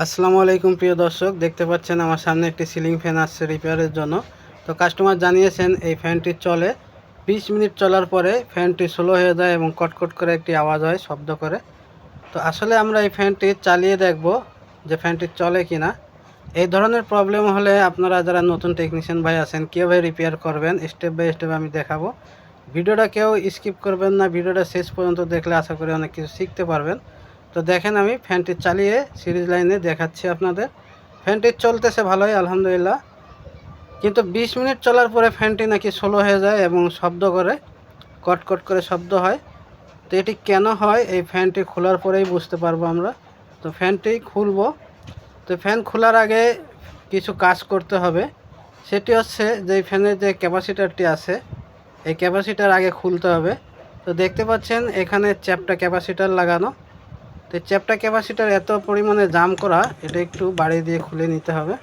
আসসালামু আলাইকুম, প্রিয় দর্শক। দেখতে পাচ্ছেন আমার সামনে একটি সিলিং ফ্যান আসছে রিপেয়ারের জন্য। তো কাস্টমার জানিয়েছেন, এই ফ্যানটি চলে। বিশ মিনিট চলার পরে ফ্যানটি স্লো হয়ে যায় এবং কটকট করে একটি আওয়াজ হয়, শব্দ করে। তো আসলে আমরা এই ফ্যানটি চালিয়ে দেখব যে ফ্যানটি চলে কি না এই ধরনের প্রবলেম হলে আপনারা যারা নতুন টেকনিশিয়ান ভাই আছেন, কীভাবে রিপেয়ার করবেন, স্টেপ বাই স্টেপ আমি দেখাবো। ভিডিওটা কেউ স্কিপ করবেন না, ভিডিওটা শেষ পর্যন্ত দেখলে আশা করি অনেক কিছু শিখতে পারবেন। তো দেখেন আমি ফ্যানটি চালিয়ে সিরিজ লাইনে দেখাচ্ছি আপনাদের। ফ্যানটি চলতেছে ভালোই, আলহামদুলিল্লাহ। কিন্তু বিশ মিনিট চলার পরে ফ্যানটি নাকি স্লো হয়ে যায় এবং শব্দ করে, কটকট করে শব্দ হয়। তো এটি কেন হয়? এই ফ্যানটি খোলার পরেই বুঝতে পারব আমরা। তো ফ্যানটি খুলব। তো ফ্যান খোলার আগে কিছু কাজ করতে হবে। সেটি হচ্ছে যে ফ্যানের যে ক্যাপাসিটারটি আছে, এই ক্যাপাসিটার আগে খুলতে হবে। তো দেখতে পাচ্ছেন এখানে চ্যাপটা ক্যাপাসিটার লাগানো। তো চ্যাপটা ক্যাপাসিটার এত পরিমাণে জাম করা, এটা একটু বাড়ি দিয়ে খুলে নিতে হবে।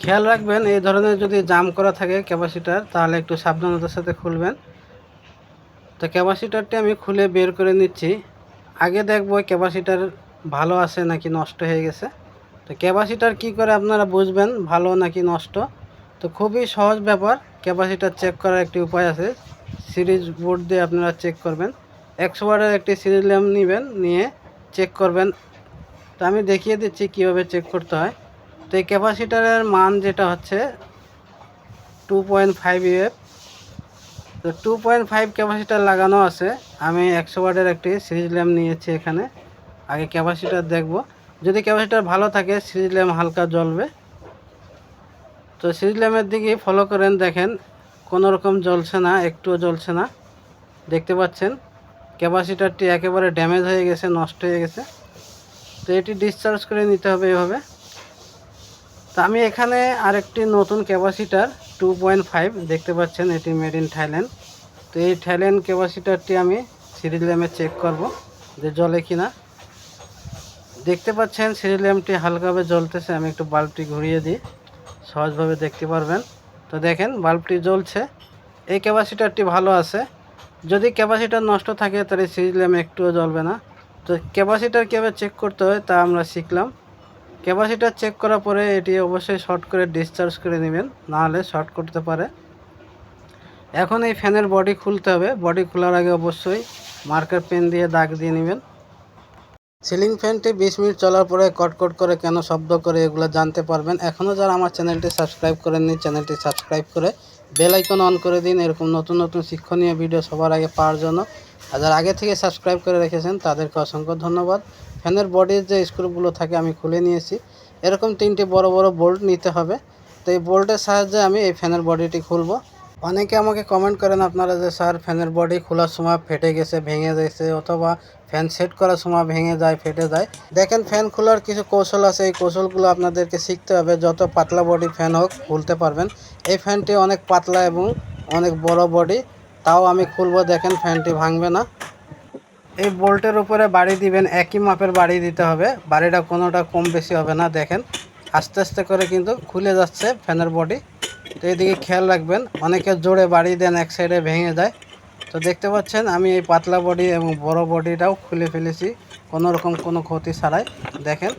খেয়াল রাখবেন, এই ধরনের যদি জাম করা থাকে ক্যাপাসিটার, তাহলে একটু সাবধানতার সাথে খুলবেন। তো ক্যাপাসিটারটি আমি খুলে বের করে নিচ্ছি। আগে দেখব ক্যাপাসিটার ভালো আছে নাকি নষ্ট হয়ে গেছে। তো ক্যাপাসিটার কি করে আপনারা বুঝবেন, ভালো নাকি নষ্ট? তো খুবই সহজ ব্যাপার, ক্যাপাসিটার চেক করার একটি উপায় আছে। সিরিজ বোর্ড দিয়ে আপনারা চেক করবেন। একশো ওয়াটের একটি সিরিজ ল্যাম্প নেবেন, নিয়ে চেক করবেন। তো আমি দেখিয়ে দিচ্ছি কীভাবে চেক করতে হয়। তো এই ক্যাপাসিটারের মান যেটা হচ্ছে টু পয়েন্ট ফাইভ ইউএফ তো টু পয়েন্ট ফাইভ ক্যাপাসিটার লাগানো আছে। আমি একশো ওয়াটের একটি সিরিজ ল্যাম্প নিয়েছি এখানে। আগে ক্যাপাসিটার দেখব। যদি ক্যাপাসিটার ভালো থাকে, সিরিজ ল্যাম্প হালকা জ্বলবে। তো সিরিজ ল্যাম্পের দিকে ফলো করেন, দেখেন, কোনো রকম জ্বলছে না, একটুও জ্বলছে না। দেখতে পাচ্ছেন? ক্যাপাসিটারটি একেবারে ড্যামেজ হয়ে গেছে, নষ্ট হয়ে গেছে। তো এটি ডিসচার্জ করে নিতে হবে এভাবে। তো আমি এখানে আরেকটি নতুন ক্যাপাসিটার টু পয়েন্ট ফাইভ দেখতে পাচ্ছেন, এটি মেড ইন থাইল্যান্ড তো এই থাইল্যান্ড ক্যাপাসিটারটি আমি সিরিজ ল্যাম্পে চেক করব যে জ্বলে কি না দেখতে পাচ্ছেন সিরিজ ল্যাম্পটি হালকাভাবে জ্বলতেছে, আমি একটু বাল্বটি ঘুরিয়ে দিই, সহজভাবে দেখতে পারবেন। তো দেখেন, বাল্বটি জ্বলছে, এই ক্যাপাসিটারটি ভালো আছে। যদি ক্যাপাসিটার নষ্ট থাকে, তাহলে সিরিজ ল্যাম্প একটুও জ্বলবে না। তো ক্যাপাসিটার কীভাবে চেক করতে হয়, তা আমরা শিখলাম। ক্যাপাসিটার চেক করার পরে এটি অবশ্যই শর্ট করে ডিসচার্জ করে নেবেন, নাহলে শর্ট করতে পারে। এখন এই ফ্যানের বডি খুলতে হবে। বডি খোলার আগে অবশ্যই মার্কার পেন দিয়ে দাগ দিয়ে নেবেন। সিলিং ফ্যানটি বিশ মিনিট চলার পরে কটকট করে কেন শব্দ করে এগুলো জানতে পারবেন। এখনও যারা আমার চ্যানেলটি সাবস্ক্রাইব করেননি চ্যানেলটি সাবস্ক্রাইব করে বেল আইকন অন করে দিন, এরকম নতুন নতুন শিক্ষণীয় ভিডিও সবার আগে পাওয়ার জন্য। আর যারা আগে থেকে সাবস্ক্রাইব করে রেখেছেন, তাদেরকে অসংখ্য ধন্যবাদ। ফ্যানের বডির যে স্ক্রুগুলো থাকে, আমি খুলে নিয়েছি। এরকম তিনটি বড় বড় বোল্ট নিতে হবে। তো এই বোল্টের সাহায্যে আমি এই ফ্যানের বডিটি খুলবো। অনেকে আমাকে কমেন্ট করেন আপনারা যে, স্যার, ফ্যানের বডি খোলার সময় ফেটে গেছে, ভেঙে গেছে অথবা ফ্যান সেট করার সময় ভেঙে যায়, ফেটে যায়। দেখেন, ফ্যান খোলার কিছু কৌশল আছে, এই কৌশলগুলো আপনাদেরকে শিখতে হবে। যত পাতলা বডি ফ্যান হোক, খুলতে পারবেন। এই ফ্যানটি অনেক পাতলা এবং অনেক বড় বডি তাও আমি খুলবো। দেখেন, ফ্যানটি ভাঙবে না। এই বোল্টের উপরে বাড়ি দিবেন, একই মাপের বাড়ি দিতে হবে। বাড়িটা কোনোটা কম বেশি হবে না, দেখেন। আস্তে আস্তে করে কিন্তু খুলে যাচ্ছে ফ্যানের বডি তো এদিকে খেয়াল রাখবেন, অনেকে জোরে বাড়ি দেন, এক সাইডে ভেঙে যায়। তো দেখতে পাচ্ছেন, আমি এই পাতলা বডি এবং বড় বডিটাও খুলে ফেলেছি, কোনো রকম কোনো ক্ষতি ছাড়াই। দেখেন।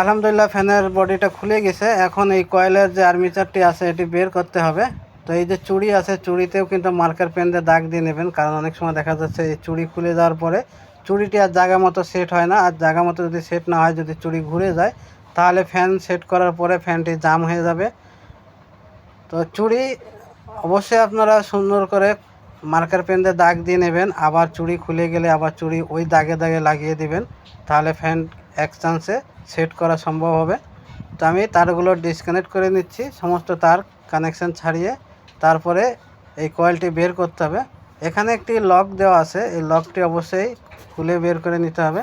আলহামদুলিল্লাহ, ফ্যানের বডিটা খুলে গেছে। এখন এই কয়েলের যে আর্মিচারটি আছে, এটি বের করতে হবে। তো এই যে চুড়ি আছে, চুড়িতেও কিন্তু মার্কার পেন দিয়ে দাগ দিয়ে নেবেন, কারণ অনেক সময় দেখা যাচ্ছে এই চুড়ি খুলে যাওয়ার পরে চুড়িটি আর জায়গা মতো সেট হয় না। আর জায়গা মতো যদি সেট না হয়, যদি চুড়ি ঘুরে যায়, তাহলে ফ্যান সেট করার পরে ফ্যানটি জাম হয়ে যাবে। তো চুড়ি অবশ্যই আপনারা সুন্দর করে মার্কার পেন দিয়ে দাগ দিয়ে নেবেন। আবার চুড়ি খুলে গেলে আবার চুড়ি ওই দাগে দাগে লাগিয়ে দিবেন। তাহলে ফ্যান এক চান্সে সেট করা সম্ভব হবে। তো আমি তারগুলো ডিসকানেক্ট করে নিচ্ছি। সমস্ত তার কানেকশান ছাড়িয়ে তারপরে এই কয়েলটি বের করতে হবে। এখানে একটি লক দেওয়া আছে। এই লকটি অবশ্যই খুলে বের করে নিতে হবে।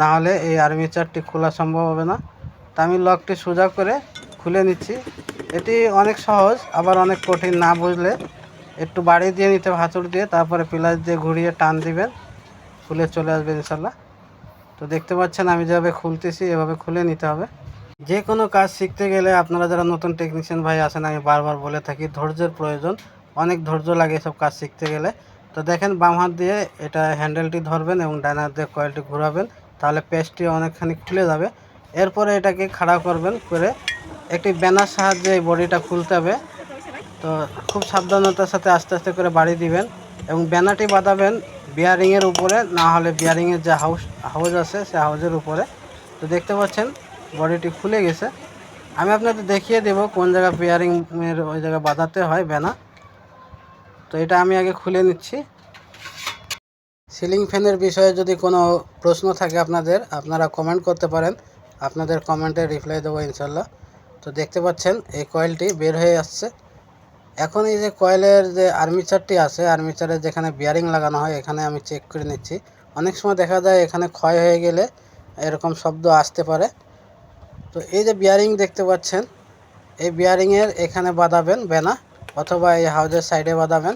না হলে এই আর্মিচারটি খোলা সম্ভব হবে না। তা আমি লকটি সোজা করে খুলে নিচ্ছি। এটি অনেক সহজ, আবার অনেক কঠিন না বুঝলে। একটু বাড়ি দিয়ে নিতে হাতুড় দিয়ে, তারপরে পিলার দিয়ে ঘুরিয়ে টান দিবেন। খুলে চলে আসবে ইনশাল্লাহ। তো দেখতে পাচ্ছেন, আমি যেভাবে খুলতেছি, এভাবে খুলে নিতে হবে। যে কোনো কাজ শিখতে গেলে আপনারা যারা নতুন টেকনিশিয়ান ভাই আছেন, আমি বারবার বলে থাকি, ধৈর্যের প্রয়োজন। অনেক ধৈর্য লাগে এসব কাজ শিখতে গেলে। তো দেখেন, বাম হাত দিয়ে এটা হ্যান্ডেলটি ধরবেন এবং ডান হাত দিয়ে কয়েলটি ঘোরাবেন, তাহলে পেস্টটি অনেকখানি খুলে যাবে। এরপরে এটাকে খাড়া করবেন করে একটি ব্যানার সাহায্যে এই বডিটা খুলতে হবে। তো খুব সাবধানতার সাথে আস্তে আস্তে করে বাড়ি দিবেন এবং ব্যানারটি বাঁধাবেন বিয়ারিংয়ের উপরে, না হলে বিয়ারিংয়ের যে হাউস হাউস আছে সে হাউসের উপরে। তো দেখতে পাচ্ছেন, বডিটি খুলে গেছে। আমি আপনাদের দেখিয়ে দেব কোন জায়গায় বিয়ারিংয়ের ওই জায়গায় বাঁধাতে হয় ব্যানার। তো এটা আমি আগে খুলে নিচ্ছি। সিলিং ফ্যানের বিষয়ে যদি কোনো প্রশ্ন থাকে আপনাদের, আপনারা কমেন্ট করতে পারেন। আপনাদের কমেন্টে রিপ্লাই দেবো ইনশাল্লাহ। তো দেখতে পাচ্ছেন, এই কয়েলটি বের হয়ে আসছে। এখন এই যে কয়েলের যে আর্মিচারটি আছে আর্মিচারের যেখানে বিয়ারিং লাগানো হয়, এখানে আমি চেক করে নিচ্ছি। অনেক সময় দেখা যায় এখানে ক্ষয় হয়ে গেলে এরকম শব্দ আসতে পারে। তো এই যে বিয়ারিং দেখতে পাচ্ছেন, এই বিয়ারিংয়ের এখানে বাঁধাবেন বেনা, অথবা এই হাউজের সাইডে বাঁধাবেন।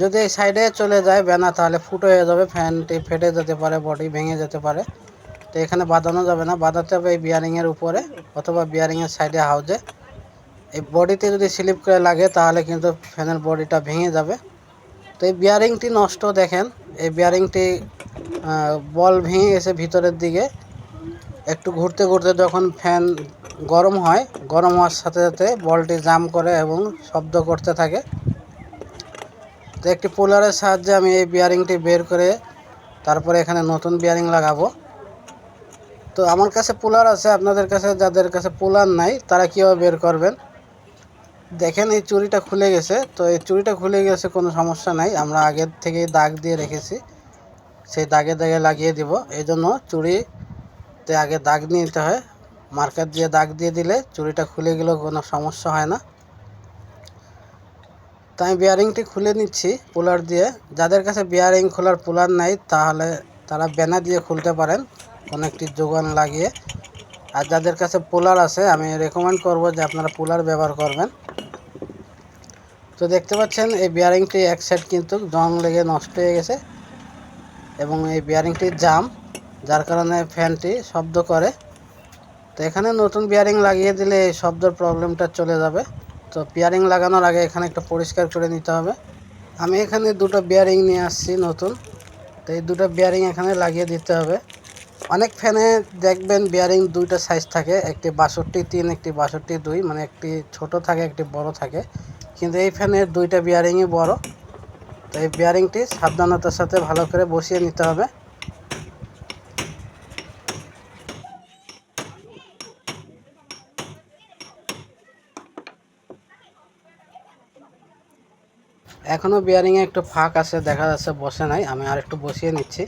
যদি এই সাইডে চলে যায় বেনা, তাহলে ফুটো হয়ে যাবে ফ্যানটি ফেটে যেতে পারে বডি ভেঙে যেতে পারে। তো এখানে বাঁধানো যাবে না। বাঁধাতে হবে এই বিয়ারিংয়ের উপরে অথবা বিয়ারিংয়ের সাইডে হাউজে এই বডিতে যদি স্লিপ করে লাগে তাহলে কিন্তু ফ্যানের বডিটা ভেঙে যাবে। তো এই বিয়ারিংটি নষ্ট দেখেন। এই বিয়ারিংটি বল ভেঙে গেছে ভিতরের দিকে। একটু ঘুরতে ঘুরতে যখন ফ্যান গরম হয়, গরম হওয়ার সাথে সাথে বলটি জাম করে এবং শব্দ করতে থাকে। তো একটি পোলারের সাহায্যে আমি এই বিয়ারিংটি বের করে তারপরে এখানে নতুন বিয়ারিং লাগাবো। তো আমার কাছে পোলার আছে, আপনাদের কাছে, যাদের কাছে পোলার নাই, তারা কীভাবে বের করবেন? দেখেন, এই চুড়িটা খুলে গেছে। তো এই চুড়িটা খুলে গেছে, কোনো সমস্যা নাই। আমরা আগের থেকেই দাগ দিয়ে রেখেছি। সেই দাগে দাগে লাগিয়ে দিব। এই জন্য চুড়িতে আগে দাগ নিতে হয়। মার্কার দিয়ে দাগ দিয়ে দিলে চুড়িটা খুলে গেলেও কোনো সমস্যা হয় না। তাই আমি বিয়ারিংটি খুলে নিচ্ছি পুলার দিয়ে। যাদের কাছে বিয়ারিং খোলার পুলার নাই, তাহলে তারা ব্যানার দিয়ে খুলতে পারেন। কোনো একটি যোগান লাগিয়ে। আর যাদের কাছে পোলার আছে, আমি রেকমেন্ড করব যে আপনারা পোলার ব্যবহার করবেন। তো দেখতে পাচ্ছেন, এই বিয়ারিংটি এক সাইড কিন্তু জং লেগে নষ্ট হয়ে গেছে এবং এই বিয়ারিংটি জাম যার কারণে ফ্যানটি শব্দ করে। তো এখানে নতুন বিয়ারিং লাগিয়ে দিলে এই শব্দের প্রবলেমটা চলে যাবে। তো বিয়ারিং লাগানোর আগে এখানে একটু পরিষ্কার করে নিতে হবে। আমি এখানে দুটো বিয়ারিং নিয়ে আসছি নতুন। তো এই দুটো বিয়ারিং এখানে লাগিয়ে দিতে হবে। অনেক ফ্যানে দেখবেন বিয়ারিং দুইটা সাইজ থাকে, একটি বাষট্টি তিন, একটি বাষট্টি দুই মানে একটি ছোট থাকে, একটি বড় থাকে। কিন্তু এই ফ্যানের দুইটা বিয়ারিংই বড়। তো এই বিয়ারিংটি সাবধানতার সাথে ভালো করে বসিয়ে নিতে হবে। এখনও বিয়ারিংয়ে একটু ফাঁক আছে, দেখা যাচ্ছে বসে নাই, আমি আর একটু বসিয়ে নিচ্ছি।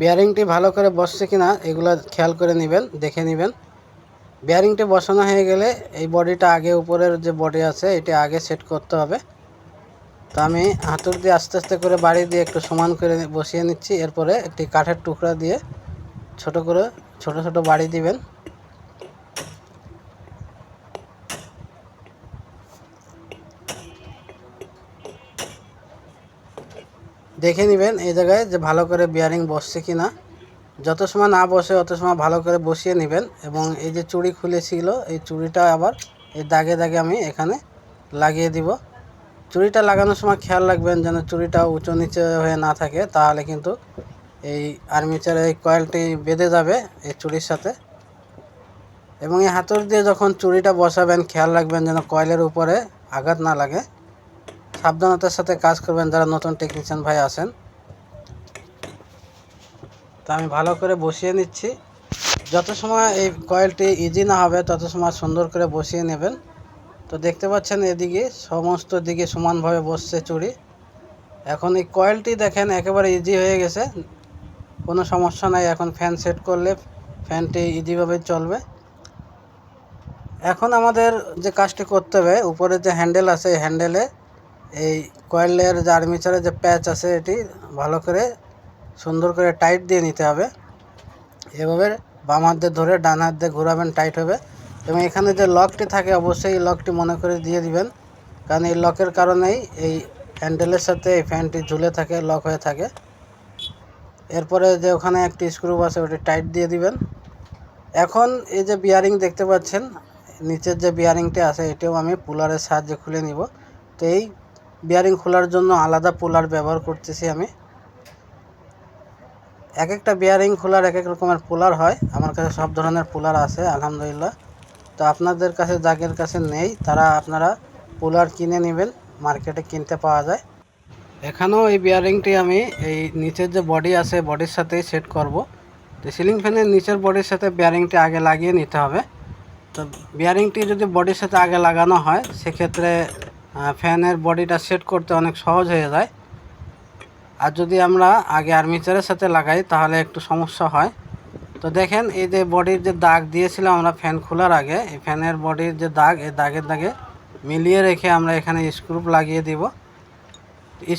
বিয়ারিংটি ভালো করে বসছে কি না এগুলো খেয়াল করে নেবেন, দেখে নেবেন। বিয়ারিংটি বসানো হয়ে গেলে এই বডিটা আগে উপরের যে বডি আছে, এটি আগে সেট করতে হবে। তো আমি হাতুর দিয়ে আস্তে আস্তে করে বাড়ি দিয়ে একটু সমান করে বসিয়ে নিচ্ছি। এরপরে একটি কাঠের টুকরা দিয়ে ছোট করে ছোট ছোট বাড়ি দিবেন। দেখে নেবেন এই জায়গায় যে ভালো করে বিয়ারিং বসছে কি না যত সময় না বসে, অত সময় ভালো করে বসিয়ে নেবেন এবং এই যে চুড়ি খুলেছিল, এই চুড়িটা আবার এই দাগে দাগে আমি এখানে লাগিয়ে দিব। চুড়িটা লাগানোর সময় খেয়াল রাখবেন যেন চুড়িটা উঁচু নিচে হয়ে না থাকে, তাহলে কিন্তু এই আর্মিচারের এই কয়েলটি বেঁধে যাবে এই চুড়ির সাথে। এবং এই হাতর দিয়ে যখন চুড়িটা বসাবেন, খেয়াল রাখবেন যেন কয়েলের উপরে আঘাত না লাগে। সাবধানতার সাথে কাজ করবেন যারা নতুন টেকনিশিয়ান ভাই আছেন। তো আমি ভালো করে বসিয়ে নিচ্ছি। যত সময় এই কয়েলটি ইজি না হবে, তত সময় সুন্দর করে বসিয়ে নেবেন। তো দেখতে পাচ্ছেন এদিকে সমস্ত দিকে সমানভাবে বসছে চুড়ি। এখন এই কয়েলটি দেখেন একেবারে ইজি হয়ে গেছে। কোনো সমস্যা নাই, এখন ফ্যান সেট করলে ফ্যানটি ইজিভাবে চলবে। এখন আমাদের যে কাজটি করতে হবে, উপরে যে হ্যান্ডেল আছে, এই হ্যান্ডেলে এই কয়েলের যে আর্মিচারের যে প্যাচ আছে এটি, ভালো করে, সুন্দর করে টাইট দিয়ে নিতে হবে। এভাবে বাম হাত দিয়ে ধরে ডান হাত দিয়ে ঘোরাবেন টাইট হবে। এবং এখানে যে লকটি থাকে, অবশ্যই এই লকটি মনে করে দিয়ে দিবেন। কারণ এই লকের কারণেই এই হ্যান্ডেলের সাথে এই ফ্যানটি ঝুলে থাকে লক হয়ে থাকে। এরপরে যে ওখানে একটি স্ক্রু আছে, ওটি টাইট দিয়ে দিবেন। এখন এই যে বিয়ারিং দেখতে পাচ্ছেন, নিচের যে বিয়ারিংটি আছে, এটিও আমি পুলারের সাহায্যে খুলে নিব। তো এই বিয়ারিং খোলার জন্য আলাদা পুলার ব্যবহার করতেছি আমি। এক একটা বিয়ারিং খোলার এক এক রকমের পুলার হয়। আমার কাছে সব ধরনের পুলার আছে, আলহামদুলিল্লাহ। তো আপনাদের কাছে, যাদের কাছে নেই, তারা আপনারা পুলার কিনে নেবেন, মার্কেটে কিনতে পাওয়া যায়। এখানেও এই বিয়ারিংটি আমি এই নিচের যে বডি আছে বডির সাথেই সেট করব। তো সিলিং ফ্যানের নিচের বডির সাথে বিয়ারিংটি আগে লাগিয়ে নিতে হবে। তো বিয়ারিংটি যদি বডির সাথে আগে লাগানো হয়, সেক্ষেত্রে ফ্যানের বডিটা সেট করতে অনেক সহজ হয়ে যায়। আর যদি আমরা আগে আর্মিচারের সাথে লাগাই, তাহলে একটু সমস্যা হয়। তো দেখেন, এই যে বডির যে দাগ দিয়েছিলাম আমরা ফ্যান খোলার আগে, এই ফ্যানের বডির যে দাগ, এই দাগের দাগে মিলিয়ে রেখে আমরা এখানে স্ক্রুপ লাগিয়ে দিব।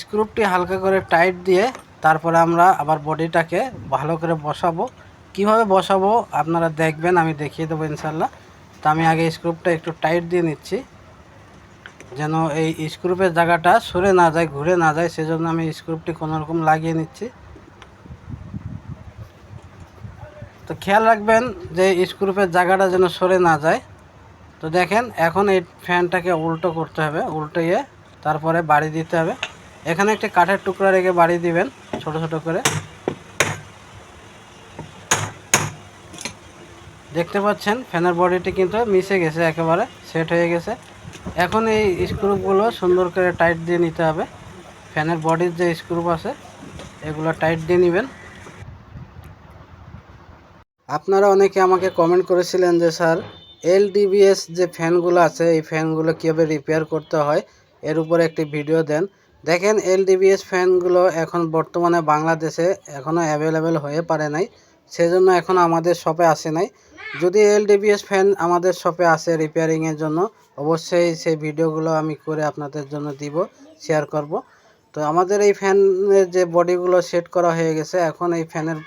স্ক্রুপটি হালকা করে টাইট দিয়ে তারপরে আমরা আবার বডিটাকে ভালো করে বসাবো। কীভাবে বসাবো? আপনারা দেখবেন, আমি দেখিয়ে দেবো ইনশাল্লাহ তো আমি আগে স্ক্রুপটা একটু টাইট দিয়ে নিচ্ছি। যেন এই স্ক্রুপের জায়গাটা সরে না যায়, ঘুরে না যায়, সেজন্য আমি স্ক্রুপটি কোনোরকম লাগিয়ে নিচ্ছি। তো খেয়াল রাখবেন যে স্ক্রুপের জায়গাটা যেন সরে না যায়। তো দেখেন, এখন এই ফ্যানটাকে উল্টো করতে হবে, উল্টিয়ে তারপরে বাড়ি দিতে হবে। এখানে একটি কাঠের টুকরা রেখে বাড়ি দিবেন, ছোট ছোট করে। দেখতে পাচ্ছেন, ফ্যানের বডিটি কিন্তু মিশে গেছে, একেবারে সেট হয়ে গেছে। এখন এই স্ক্রুপগুলো সুন্দর করে টাইট দিয়ে নিতে হবে। ফ্যানের বডির যে স্ক্রুপ আছে, এগুলো টাইট দিয়ে নেবেন। আপনারা অনেকে আমাকে কমেন্ট করেছিলেন যে, স্যার এলডিবিএস যে ফ্যানগুলো আছে, এই ফ্যানগুলো কীভাবে রিপেয়ার করতে হয়? এর উপরে একটি ভিডিও দেন। দেখেন এলডিবিএস ফ্যানগুলো এখন বর্তমানে বাংলাদেশে এখনও অ্যাভেলেবেল হয়ে পারে নাই। সেজন্য এখন আমাদের শপে আসে নাই। যদি এলডিবিএস ফ্যান আমাদের শপে আসে রিপেয়ারিংয়ের জন্য, অবশ্যই সেই ভিডিওগুলো আমি করে আপনাদের জন্য দিব শেয়ার করব। তো আমাদের এই ফ্যানের যে বডিগুলো সেট করা হয়ে গেছে, এখন এই ফ্যানের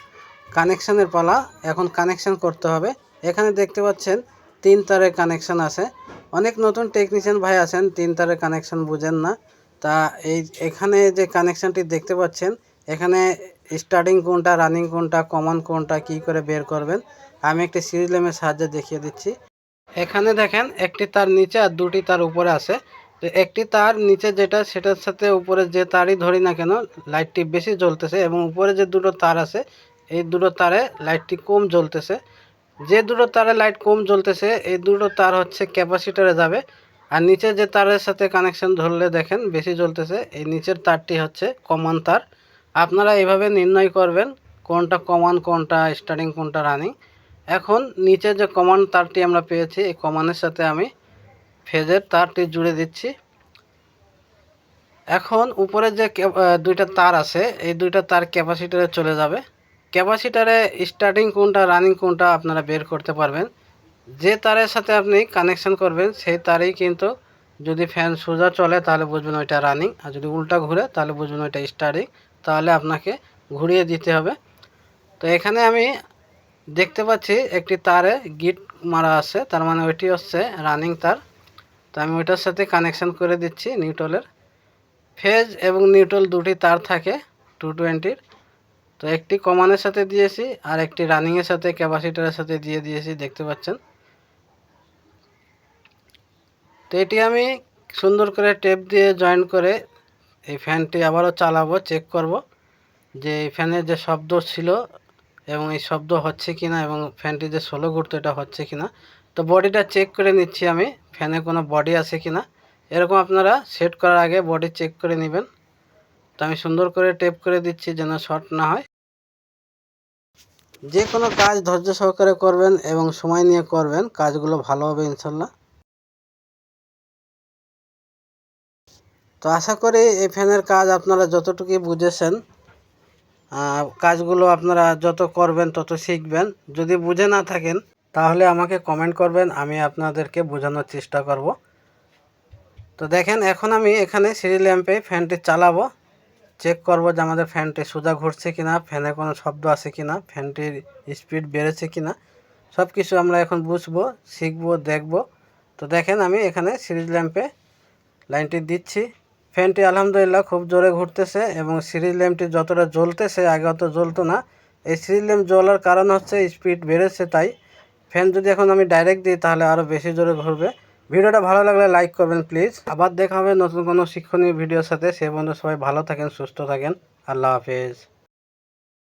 কানেকশানের পালা। এখন কানেকশান করতে হবে। এখানে দেখতে পাচ্ছেন, তিন তারের কানেকশান আছে। অনেক নতুন টেকনিশিয়ান ভাই আছেন, তিন তারের কানেকশান বুঝেন না। তা এই, এখানে যে কানেকশানটি দেখতে পাচ্ছেন, এখানে স্টার্টিং কোনটা রানিং কোনটা কমন কোনটা, কি করে বের করবেন, আমি একটি সিরিজলেমের সাহায্যে দেখিয়ে দিচ্ছি। এখানে দেখেন, একটি তার নিচে আর দুটি তার উপরে আছে। তো একটি তার নিচে যেটা, সেটার সাথে উপরে যে তারই ধরি না কেন লাইটটি বেশি জ্বলতেছে এবং উপরে যে দুটো তার আছে, এই দুটো তারে লাইটটি কম জ্বলতেছে। যে দুটো তারে লাইট কম জ্বলতেছে, এই দুটো তার হচ্ছে ক্যাপাসিটারে যাবে। আর নিচে যে তারের সাথে কানেকশন ধরলে দেখেন, বেশি জ্বলতেছে, এই নিচের তারটি হচ্ছে কমন তার। আপনারা এভাবে নির্ণয় করবেন কোনটা কমান কোনটা স্টার্টিং কোনটা রানিং এখন নিচে যে কমান তারটি আমরা পেয়েছি, এই কমানের সাথে আমি ফেজের তারটি জুড়ে দিচ্ছি। এখন উপরে যে দুইটা তার আছে, এই দুইটা তার ক্যাপাসিটারে চলে যাবে। ক্যাপাসিটারে স্টার্টিং কোনটা রানিং কোনটা আপনারা বের করতে পারবেন। যে তারের সাথে আপনি কানেকশন করবেন, সেই তারেই কিন্তু যদি ফ্যান সোজা চলে, তাহলে বুঝবেন ওইটা রানিং আর যদি উল্টা ঘুরে, তাহলে বুঝবেন ওইটা স্টার্টিং তাহলে আপনাকে ঘুরিয়ে দিতে হবে। তো এখানে আমি দেখতে পাচ্ছি একটি তারে গিট মারা আছে, তার মানে ওইটি হচ্ছে রানিং তার। তো আমি ওইটার সাথে কানেকশন করে দিচ্ছি নিউটলের ফেজ এবং নিউটল দুটি তার থাকে টু টোয়েন্টির তো একটি কমানের সাথে দিয়েছি আর একটি রানিংয়ের সাথে, ক্যাপাসিটারের সাথে দিয়ে দিয়েছি, দেখতে পাচ্ছেন। তো এটি আমি সুন্দর করে টেপ দিয়ে জয়েন করে এই ফ্যানটি আবারও চালাবো চেক করব যে এই ফ্যানের যে শব্দ ছিল এবং এই শব্দ হচ্ছে কিনা এবং ফ্যানটি যে সোলো ঘুরতো এটা হচ্ছে কিনা। তো বডিটা চেক করে নিচ্ছি আমি, ফ্যানে কোনো বডি আছে কিনা। এরকম আপনারা সেট করার আগে বডি চেক করে নেবেন। তো আমি সুন্দর করে টেপ করে দিচ্ছি যেন শর্ট না হয়। যে কোনো কাজ ধৈর্য সহকারে করবেন এবং সময় নিয়ে করবেন, কাজগুলো ভালো হবে ইনশাল্লাহ। তো আশা করি এই ফ্যানের কাজ আপনারা যতটুকু বুঝেছেন কাজগুলো আপনারা যত করবেন তত শিখবেন। যদি বুঝে না থাকেন, তাহলে আমাকে কমেন্ট করবেন, আমি আপনাদেরকে বোঝানোর চেষ্টা করব। তো দেখেন, এখন আমি এখানে সিঁড়ি ল্যাম্পে ফ্যানটি চালাবো। চেক করব যে আমাদের ফ্যানটি সোজা ঘুরছে কিনা, ফ্যানে কোনো শব্দ আছে কিনা, ফ্যানটির স্পিড বেড়েছে কিনা সব কিছু আমরা এখন বুঝব, শিখব, দেখব। তো দেখেন, আমি এখানে সিরিজ ল্যাম্পে লাইনটি দিচ্ছি। ফ্যানটি আলহামদুলিল্লাহ খুব জোরে ঘুরতেছে এবং সিরিজ ল্যাম্পটি যতটা জ্বলতেছে, আগে অত জ্বলতো না। এই সিরিজ ল্যাম্প জ্বলার কারণ হচ্ছে স্পিড বেড়েছে, তাই ফ্যান যদি এখন আমি ডাইরেক্ট দিই তাহলে আরও বেশি জোরে ঘুরবে। ভিডিওটা ভালো লাগলে লাইক করবেন, প্লিজ। আবার দেখা হবে নতুন কোনো শিক্ষণীয় ভিডিওর সাথে। সে বন্ধু সবাই ভালো থাকেন, সুস্থ থাকেন। আল্লাহ হাফেজ।